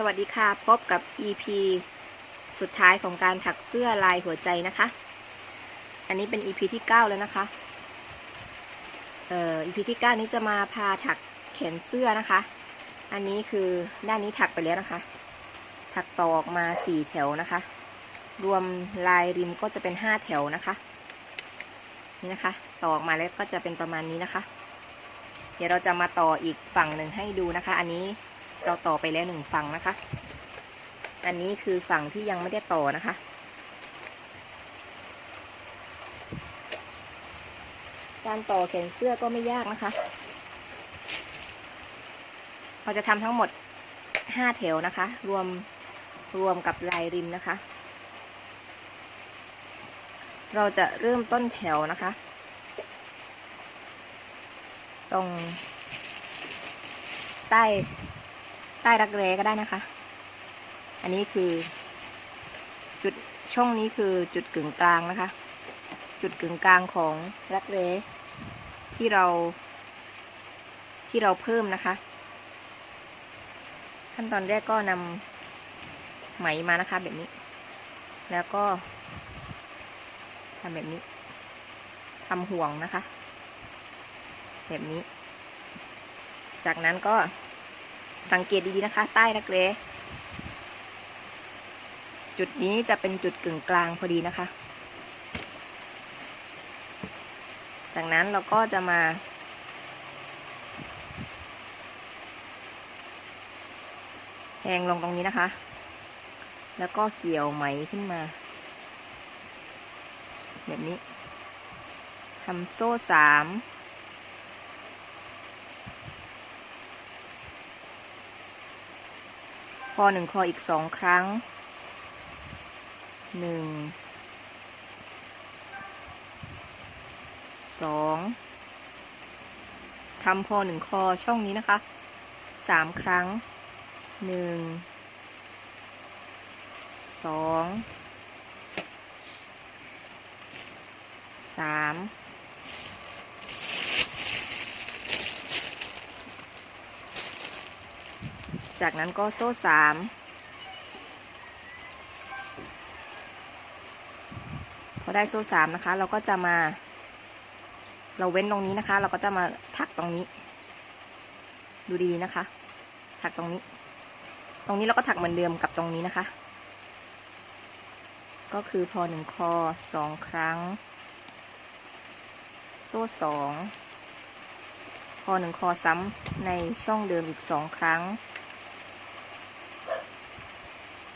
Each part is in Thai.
สวัสดีค่ะ พบกับ EP สุดท้ายของการถักเสื้อลายหัวใจนะคะ อันนี้เป็น EP ที่ 9 แล้วนะคะเอ่อ EP ที่ 9 นี้จะมาพาถักแขนเสื้อนะคะ อันนี้คือด้านนี้ถักไปแล้วนะคะ ถักต่อออกมา 4 แถวนะคะ รวมลายริมก็จะเป็น 5 แถวนะคะ นี่นะคะ ต่อออกมาแล้วก็จะเป็นประมาณนี้นะคะ เดี๋ยวเราจะมาต่ออีกฝั่งหนึ่งให้ดูนะคะ อันนี้ เราต่อไปแล้วหนึ่งฝั่งนะคะ อันนี้คือฝั่งที่ยังไม่ได้ต่อนะคะ การต่อแขนเสื้อก็ไม่ยากนะคะ เราจะทำทั้งหมดห้าแถวนะคะ รวมรวมกับลายริมนะคะ เราจะเริ่มต้นแถวนะคะ ตรงใต้ ต้รักแร้ก็ได้นะคะ อันนี้คือ จุดช่องนี้คือจุดกึ่งกลางนะคะ จุดกึ่งกลางของรักแร้ที่เรา ที่เราเพิ่มนะคะ ขั้นตอนแรกก็นำไหมมานะคะ แบบนี้ แล้วก็ทำแบบนี้ทำห่วงนะคะ แบบนี้ จากนั้นก็ สังเกตดีๆนะคะ ใต้รักแร้จุดนี้จะเป็นจุดกึ่งกลางพอดีนะคะ จากนั้นเราก็จะมา แทงลงตรงนี้นะคะ แล้วก็เกี่ยวไหมขึ้นมา แบบนี้ทำโซ่สาม อหนึ่งคออีกสองครั้งหนึ่งสองทำพอหนึ่งคอช่องนี้นะคะสามครั้งหนึ่งสองสาม จากนั้นก็โซ่สามพอได้โซ่สามนะคะ เราก็จะมา เราเว้นตรงนี้นะคะ เราก็จะมาถักตรงนี้ ดูดีๆนะคะ ถักตรงนี้ ตรงนี้เราก็ถักเหมือนเดิมกับตรงนี้นะคะ ก็คือพอหนึ่งคอสองครั้ง โซ่สองพอหนึ่งคอซ้ำในช่องเดิมอีกสองครั้ง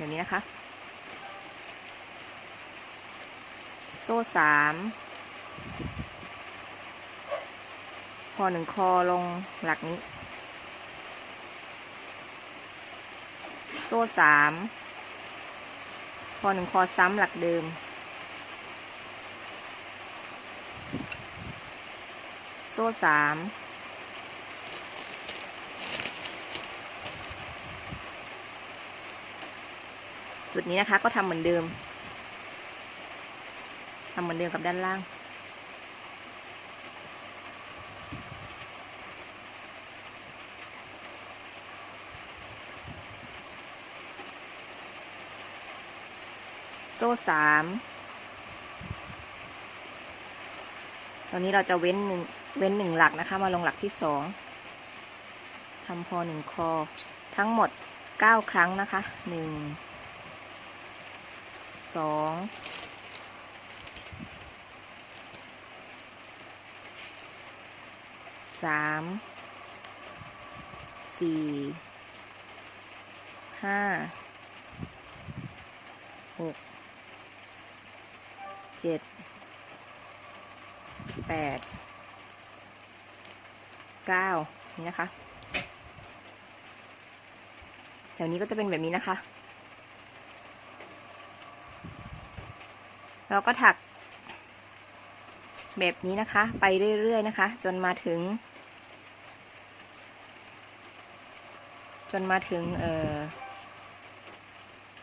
แบบนี้นะคะ โซ่สามพอหนึ่งคอลงหลักนี้ โซ่สามพอหนึ่งคอซ้ำหลักเดิม โซ่สาม จุดนี้นะคะ ก็ทำเหมือนเดิมทำเหมือนเดิมกับด้านล่าง โซ่สามตอนนี้เราจะเว้นหนึ่งเว้นหนึ่งหลักนะคะ มาลงหลักที่สองทำพอหนึ่งคอ ทั้งหมดเก้าครั้งนะคะหนึ่ง สองสามสี่ห้าหกเจ็ดแปดเก้านี่นะคะ แถวนี้ก็จะเป็นแบบนี้นะคะ เราก็ถัก แบบนี้นะคะ ไปเรื่อยๆนะคะ จนมาถึง จนมาถึงเอ่อ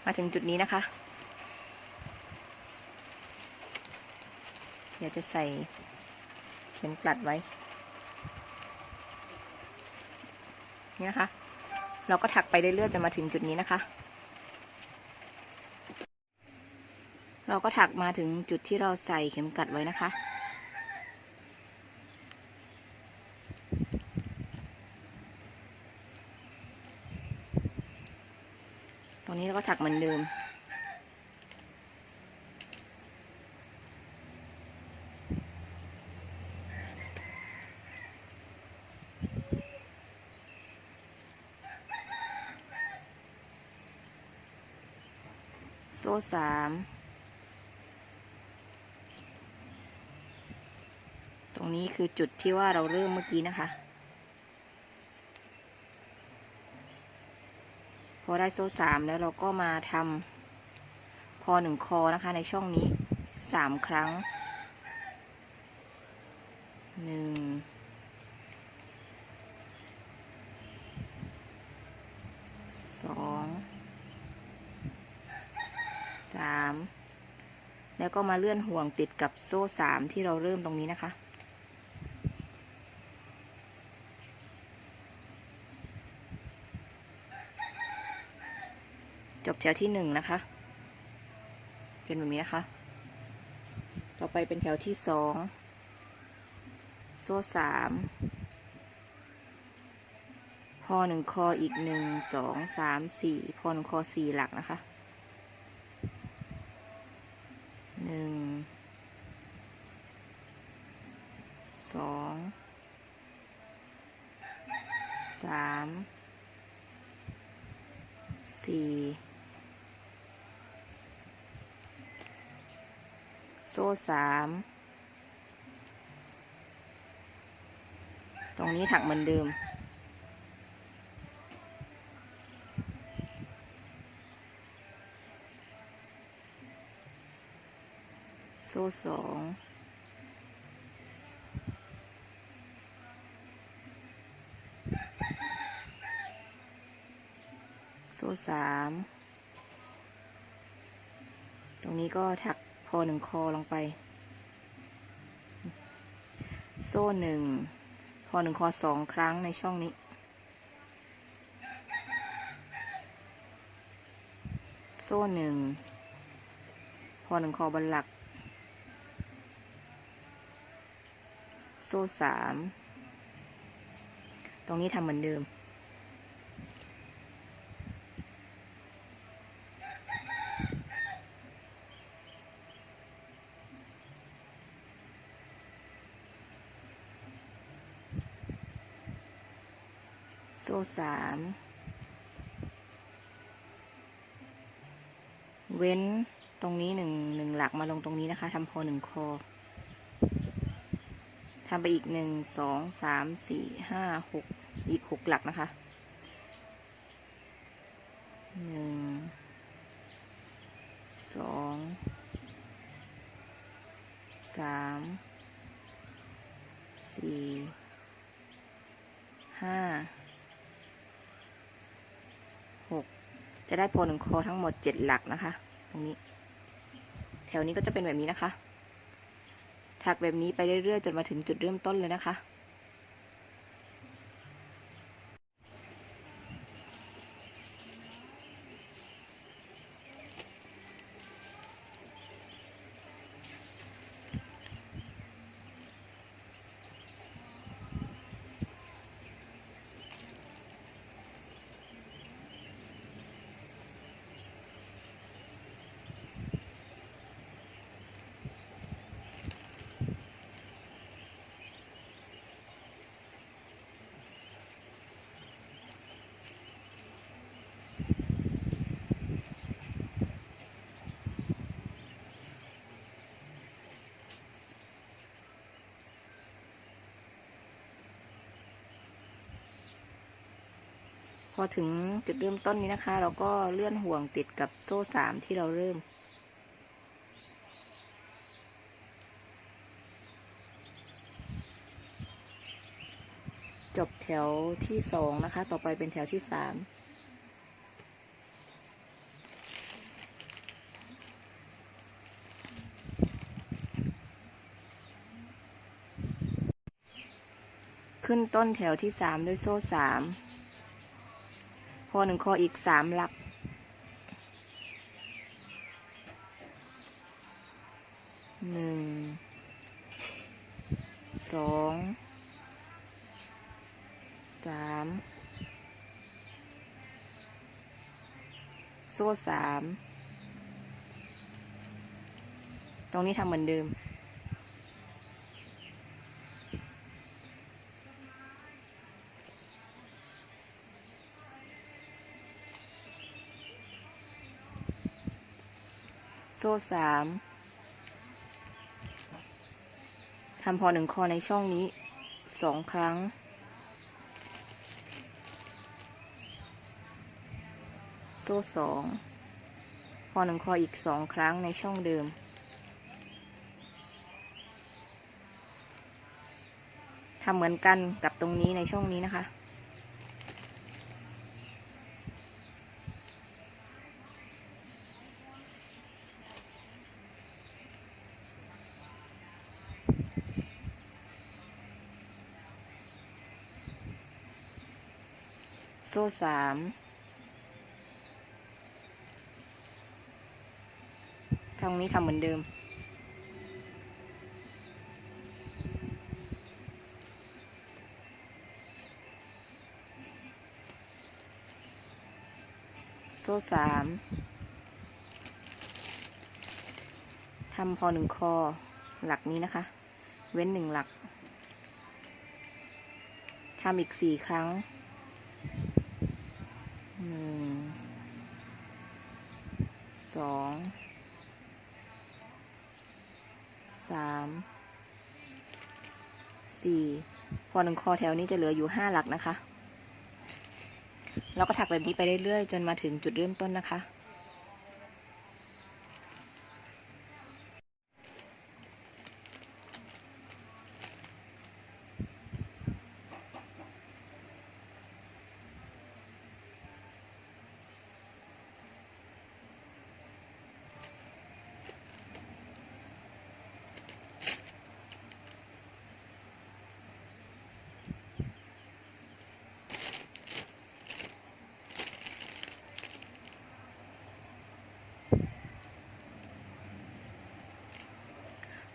มาถึงจุดนี้นะคะ เดี๋ยวจะใส่เข็มกลัดไว้ นี่นะคะ เราก็ถักไปเรื่อยๆจนมาถึงจุดนี้นะคะ เราก็ถักมาถึงจุดที่เราใส่เข็มกัดไว้นะคะ ตรงนี้เราก็ถักเหมือนเดิมโซ่สาม รงนี้คือจุดที่ว่าเราเริ่มเมื่อกี้นะคะ พอได้โซ่สามแล้วเราก็มาทำพอหนึ่งคอนะคะในช่องนี้สามครั้งหนึ่งสองสามแล้วก็มาเลื่อนห่วงติดกับโซ่สามที่เราเริ่มตรงนี้นะคะ จบแถ วที่หนึ่งนะคะ เป็นแบบนี้นะคะ ต่อไปเป็นแถวที่สองโซ่สามพอหนึ่งคออีกหนึ่งสองสามสี่พอหนึ่งคอสี่หลักนะคะหนึ่งสองสามสี่ ซ่สามตรงนี้ถักเหมือนเดิม โซ่สองโซ่สาม ตรงนี้ก็ถัก พอหนึ่งคอลงไป โซ่หนึ่งพอหนึ่งคอสองครั้งในช่องนี้ โซ่หนึ่งพอหนึ่งคอบนหลัก โซ่สามตรงนี้ทำเหมือนเดิม โซ่สามเว้นตรงนี้หนึ่งหนึ่งหลักมาลงตรงนี้นะคะทำพอหนึ่งคอทำไปอีกหนึ่งสองสามสี่ห้าหกอีกหกหลักนะคะหนึ่งสองสามสี่ห้า หกจะได้โพหนึ่งคอทั้งหมดเจ็ดหลักนะคะ ตรงนี้ แถวนี้ก็จะเป็นแบบนี้นะคะ ถักแบบนี้ไปเรื่อยๆจนมาถึงจุดเริ่มต้นเลยนะคะ พอถึงจุดเริ่มต้นนี้นะคะ เราก็เลื่อนห่วงติดกับโซ่สามที่เราเริ่ม จบแถวที่สองนะคะ ต่อไปเป็นแถวที่สามขึ้นต้นแถวที่สามด้วยโซ่สาม อหนึ่งคออีกสามหลัก หนึ่ง สอง สาม โซ่สาม ตรงนี้ทำเหมือนเดิม ซ่สามทำพอหนึ่งคอในช่องนี้สองครั้ง โซ่สองพอหนึ่งคออีกสองครั้งในช่องเดิม ทำเหมือนกันกับตรงนี้ในช่องนี้นะคะ ซ่สามทางนี้ทำเหมือนเดิม โซ่สามทำพอหนึ่งคอหลักนี้นะคะ เว้นหนึ่งหลักทำอีกสี่ครั้ง หนึ่ง สอง สาม สี่ พ อหนึ่งคอแถวนี้จะเหลืออยู่ห้าหลักนะคะ เราก็ถักแบบนี้ไปเรื่อยๆ จนมาถึงจุดเริ่มต้นนะคะ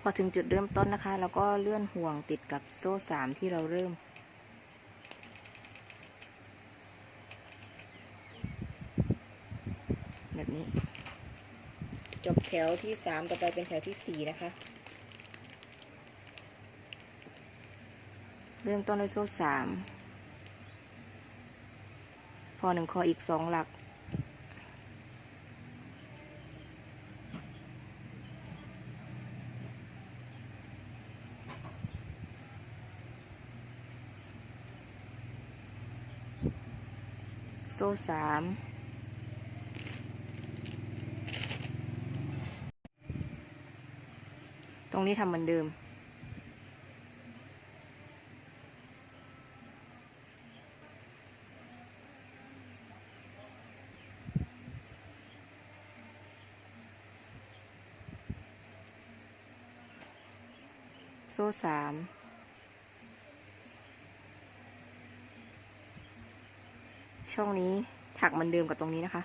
พอถึงจุดเริ่มต้นนะคะแล้วก็เลื่อนห่วงติดกับโซ่สามที่เราเริ่ม แบบนี้ จบแถวที่สามต่อไปเป็นแถวที่สี่นะคะ เริ่มต้นด้วยโซ่สามพอหนึ่งคออีกสองหลัก โซ่สามตรงนี้ทำเหมือนเดิม โซ่สาม ช่องนี้ถักเหมือนเดิมกับตรงนี้นะคะ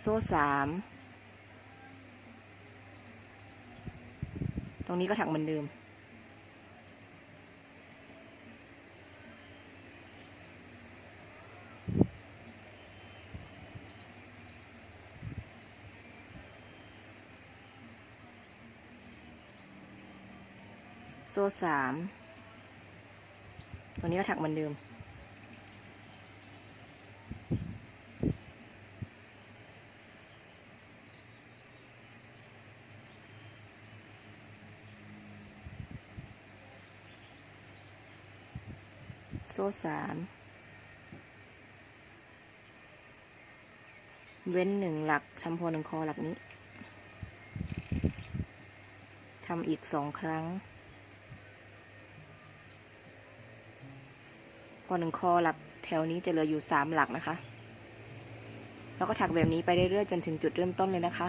โซ่สามตรงนี้ก็ถักเหมือนเดิม โซ่สามตัวนี้ก็ถักเหมือนเดิม โซ่สามเว้นหนึ่งหลักทำพอหนึ่งคอหลักนี้ทำอีกสองครั้ง พอหนึ่งคอหลักแถวนี้จะเหลืออยู่สามหลักนะคะ แล้วก็ถักแบบนี้ไปเรื่อยๆจนถึงจุดเริ่มต้นเลยนะคะ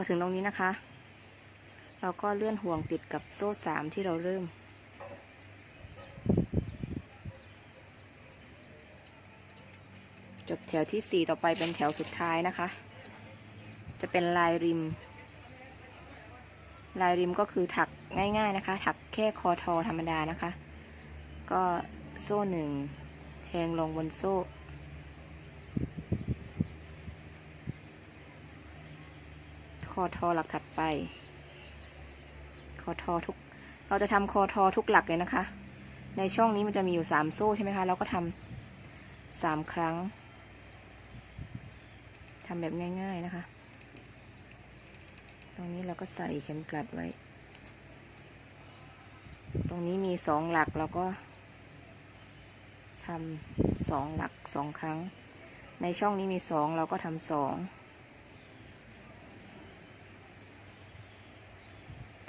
อถึงตรงนี้นะคะ เราก็เลื่อนห่วงติดกับโซ่สามที่เราเริ่ม จบแถวที่สี่ต่อไปเป็นแถวสุดท้ายนะคะ จะเป็นลายริม ลายริมก็คือถักง่ายๆนะคะ ถักแค่คอทอธรรมดานะคะ ก็โซ่หนึ่งแทงลงบนโซ่ อทอหลักถัดไป คอทอทุก เราจะทำคอทอทุกหลักเลยนะคะ ในช่องนี้มันจะมีอยู่สามโซ่ใช่ไหมคะ เราก็ทำสามครั้งทำแบบง่าย ๆนะคะ ตรงนี้เราก็ใส่เข็มกลัดไว้ ตรงนี้มีสองหลักเราก็ทำสองหลักสองครั้ง ในช่องนี้มีสองเราก็ทำสอง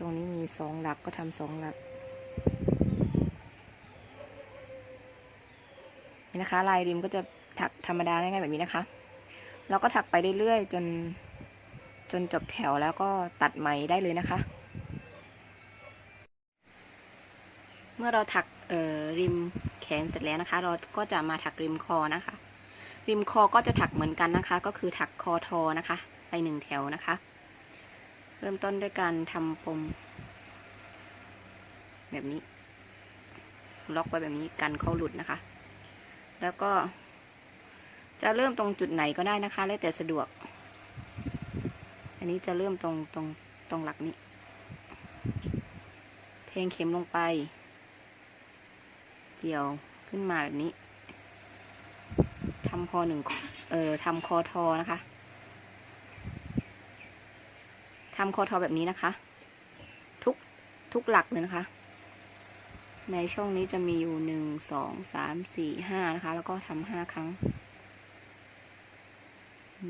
ตรงนี้มีสองหลักก็ทำสองหลักนะคะ ลายริมก็จะถักธรรมดาง่ายๆแบบนี้นะคะ เราก็ถักไปเรื่อยๆจนจนจบแถวแล้วก็ตัดไหมได้เลยนะคะ เมื่อเราถักเอ่อริมแขนเสร็จแล้วนะคะ เราก็จะมาถักริมคอนะคะ ริมคอก็จะถักเหมือนกันนะคะ ก็คือถักคอทอนะคะ ไปหนึ่งแถวนะคะ เริ่มต้นด้วยการทำปม แบบนี้ ล็อกไว้แบบนี้กันเขาหลุดนะคะ แล้วก็ จะเริ่มตรงจุดไหนก็ได้นะคะ แล้วแต่สะดวก อันนี้จะเริ่มตรงตรงตรงหลักนี้ เทงเข็มลงไป เกี่ยวขึ้นมาแบบนี้ทำพอหนึ่งเอ่อทำคอทอนะคะ ทำคอทอแบบนี้นะคะ ทุกทุกหลักเลยนะคะ ในช่องนี้จะมีอยู่หนึ่งสองสามสี่ห้านะคะ แล้วก็ทำห้าครั้ง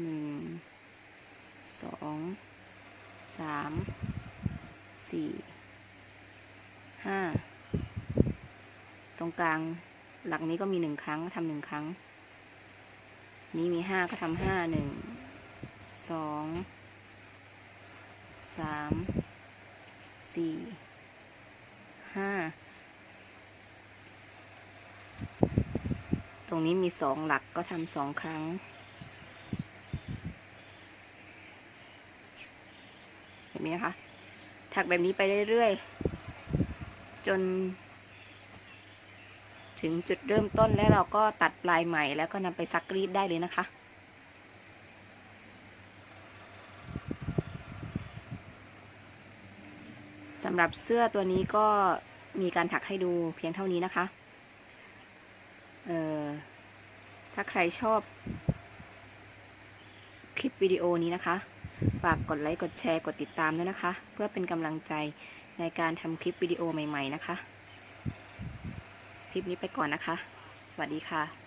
หนึ่งสองสามสี่ห้าตรงกลางหลักนี้ก็มีหนึ่งครั้งทำหนึ่งครั้ง นี้มีห้าก็ทำห้าหนึ่งสอง สามสี่ห้าตรงนี้มีสองหลักก็ทำสองครั้ง แบบนี้นะคะ ถักแบบนี้ไปเรื่อยๆ จน ถึงจุดเริ่มต้นแล้วเราก็ตัดปลายใหม่แล้วก็นำไปซักรีดได้เลยนะคะำหรับเสื้อตัวนี้ก็มีการถักให้ดูเพียงเท่านี้นะคะ เอ่อ ถ้าใครชอบ คลิปวิดีโอนี้นะคะ ฝากกดไลค์ กดแชร์ กดติดตามด้วยนะคะ เพื่อเป็นกำลังใจในการทำคลิปวิดีโอใหม่ ๆ นะคะ คลิปนี้ไปก่อนนะคะ สวัสดีค่ะ